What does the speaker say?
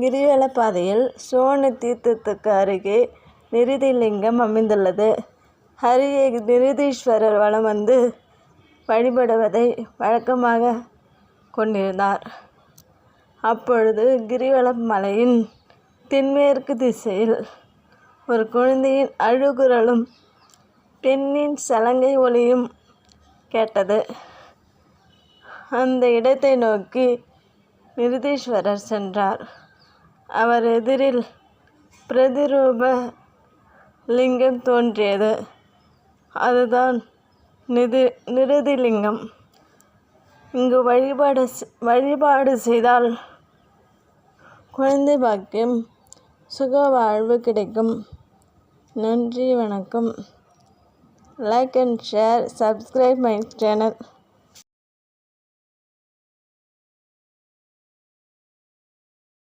கிரிவலப்பாதையில் சோன தீர்த்தத்துக்கு அருகே நிருதிலிங்கம் அமைந்துள்ளது. அருகே நிருதீஸ்வரர் வலம் வந்து வழிபடுவதை வழக்கமாக கொண்டிருந்தார். அப்பொழுது கிரிவல மலையின் தென்மேற்கு திசையில் ஒரு குழந்தையின் அழுகுரலும் பெண்ணின் சலங்கை ஒளியும் கேட்டது. அந்த இடத்தை நோக்கி நிருதீஸ்வரர் சென்றார். அவர் எதிரில் பிரதிரூப லிங்கம் தோன்றியது. அதுதான் நிதி நிருதிலிங்கம். இங்கு வழிபாடு செ- வழிபாடு செய்தால் குழந்தை பாக்கியம் சுக வாழ்வு கிடைக்கும். நன்றி வணக்கம். Like and share subscribe my channel